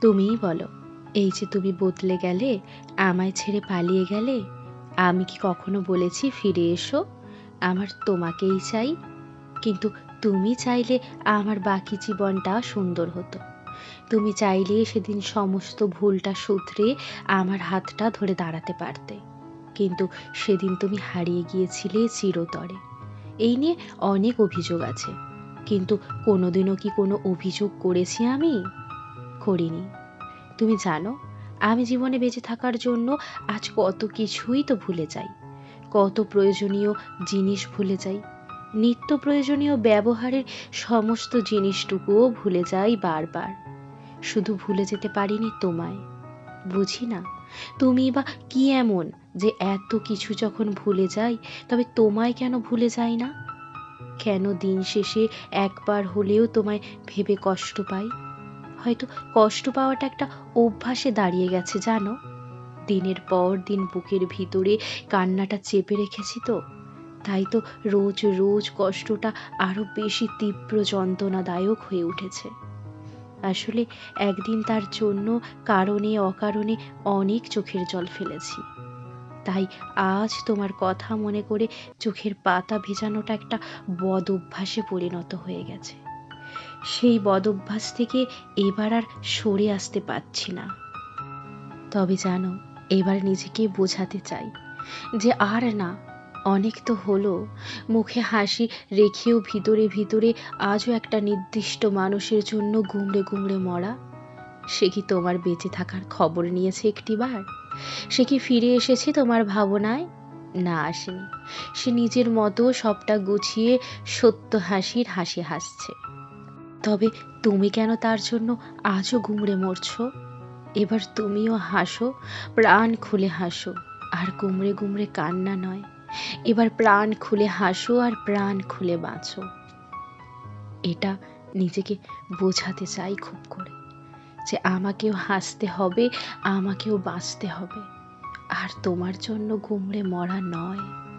তুমিই বলো, এই যে তুমি বদলে গেলে, আমায় ছেড়ে পালিয়ে গেলে, আমি কি কখনো বলেছি ফিরে এসো? আমার তোমাকেই চাই। কিন্তু তুমি চাইলে আমার বাকি জীবনটা সুন্দর হতো। তুমি চাইলে সেদিন সমস্ত ভুলটা শুধরে আমার হাতটা ধরে দাঁড়াতে পারতে। কিন্তু সেদিন তুমি হারিয়ে গিয়েছিলে চিরতরে। এই নিয়ে অনেক অভিযোগ আছে। কিন্তু কোনোদিনও কি কোনো অভিযোগ করেছি আমি? করিনি। তুমি জানো, আমি জীবনে বেঁচে থাকার জন্য আজ কত কিছুই তো ভুলে যাই। কত প্রয়োজনীয় জিনিস ভুলে যাই। নিত্য প্রয়োজনীয় ব্যবহারের সমস্ত জিনিসটুকুও ভুলে যাই বারবার। শুধু ভুলে যেতে পারিনি তোমায়। বুঝি না, তুমি বা কি এমন যে এত কিছু যখন ভুলে যাই, তবে তোমায় কেন ভুলে যাই না? কেন দিন শেষে একবার হলেও তোমায় ভেবে কষ্ট পাই? হয়তো কষ্ট পাওয়াটা একটা অভ্যাসে দাঁড়িয়ে গেছে, জানো? দিনের পর দিন বুকের ভিতরে কান্নাটা চেপে রেখেছি তো। তাই তো রোজ রোজ কষ্টটা আরও বেশি তীব্র যন্ত্রণাদায়ক হয়ে উঠেছে। আসলে একদিন তার জন্য কারণে অকারণে অনেক চোখের জল ফেলেছি। তাই আজ তোমার কথা মনে করে চোখের পাতা ভেজানোটা একটা বদ অভ্যাসে পরিণত হয়ে গেছে। সেই বদ অভ্যাস থেকে এবার আর সরে আসতে পারছি না। তবে জানো, এবার নিজেকে বোঝাতে চাই যে আর না, অনেক তো হলো। মুখে হাসি রেখেও ভিতরে ভিতরে আজও একটা নির্দিষ্ট মানুষের জন্য গুমড়ে গুমড়ে মরা। সে কি তোমার বেঁচে থাকার খবর নিয়েছে একটিবার? সে কি ফিরে এসেছে তোমার ভাবনায়? না আসেনি। সে নিজের মতো সবটা গুছিয়ে সত্য হাসির হাসি হাসছে। তবে তুমি কেন তার জন্য আজও গুমড়ে মরছো? এবার তুমিও হাসো, প্রাণ খুলে হাসো, আর গুমড়ে গুমড়ে কান্না নয়। এবার প্রাণ খুলে হাসো আর প্রাণ খুলে বাঁচো। এটা নিজেকে বোঝাতে চাই খুব করে যে আমাকেও হাসতে হবে, আমাকেও বাঁচতে হবে। আর তোমার জন্য গুমড়ে মরা নয়।